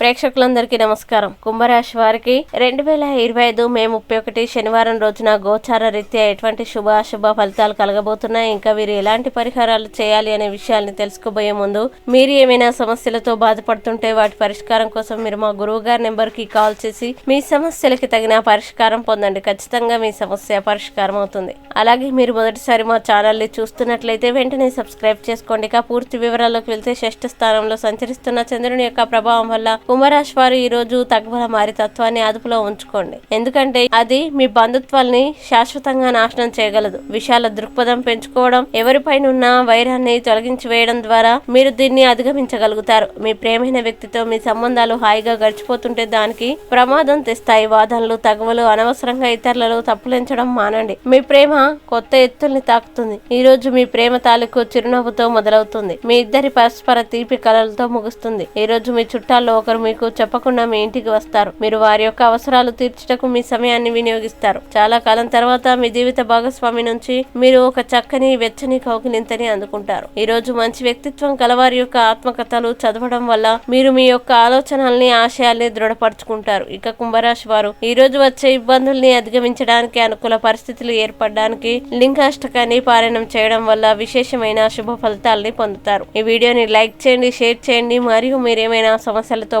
ప్రేక్షకులందరికీ నమస్కారం. కుంభరాశి వారికి రెండు వేల ఇరవై ఐదు మే ముప్పై ఒకటి శనివారం రోజున గోచార రీత్యా ఎటువంటి శుభ అశుభ ఫలితాలు కలగబోతున్నాయి? ఇంకా వీరు ఎలాంటి పరిహారాలు చేయాలి అనే విషయాల్ని తెలుసుకోబోయే ముందు మీరు ఏమైనా సమస్యలతో బాధపడుతుంటే వాటి పరిష్కారం కోసం మీరు మా గురువు గారి నెంబర్కి కాల్ చేసి మీ సమస్యలకి తగిన పరిష్కారం పొందండి. ఖచ్చితంగా మీ సమస్య పరిష్కారం అవుతుంది. అలాగే మీరు మొదటిసారి మా ఛానల్ని చూస్తున్నట్లయితే వెంటనే సబ్స్క్రైబ్ చేసుకోండి. ఇక పూర్తి వివరాల్లోకి వెళ్తే షష్ఠ స్థానంలో సంచరిస్తున్న చంద్రుని యొక్క ప్రభావం వల్ల కుంభరాశి వారు ఈ రోజు తగ్గుల మారి తత్వాన్ని అదుపులో ఉంచుకోండి. ఎందుకంటే అది మీ బంధుత్వాల్ని శాశ్వతంగా నాశనం చేయగలదు. విశాల దృక్పథం పెంచుకోవడం ఎవరిపైన ఉన్న వైరాన్ని తొలగించి వేయడం ద్వారా మీరు దీన్ని అధిగమించగలుగుతారు. మీ ప్రేమైన వ్యక్తితో మీ సంబంధాలు హాయిగా గడిచిపోతుంటే దానికి ప్రమాదం తెస్తాయి. వాదనలు తగవలు అనవసరంగా ఇతరులలో తప్పులించడం మానండి. మీ ప్రేమ కొత్త ఎత్తుల్ని తాకుతుంది. ఈ రోజు మీ ప్రేమ తాలూకు చిరునవ్వుతో మొదలవుతుంది. మీ ఇద్దరి పరస్పర తీపి కలలతో ముగుస్తుంది. ఈ రోజు మీ చుట్టాల్లో ఒకరు మీకు చెప్పకుండా మీ ఇంటికి వస్తారు. మీరు వారి యొక్క అవసరాలు తీర్చుటకు మీ సమయాన్ని వినియోగిస్తారు. చాలా కాలం తర్వాత మీ జీవిత భాగస్వామి నుంచి మీరు ఒక చక్కని వెచ్చని కౌకిలింతని అందుకుంటారు. ఈ రోజు మంచి వ్యక్తిత్వం కలవారి యొక్క ఆత్మకథలు చదవడం వల్ల మీరు మీ యొక్క ఆలోచనల్ని ఆశయాల్ని దృఢపరచుకుంటారు. ఇక కుంభరాశి వారు ఈ రోజు వచ్చే ఇబ్బందుల్ని అధిగమించడానికి అనుకూల పరిస్థితులు ఏర్పడడానికి లింగాష్టకాన్ని పారాయణం చేయడం వల్ల విశేషమైన శుభ ఫలితాల్ని పొందుతారు. ఈ వీడియోని లైక్ చేయండి షేర్ చేయండి. మరియు మీరేమైనా సమస్యలతో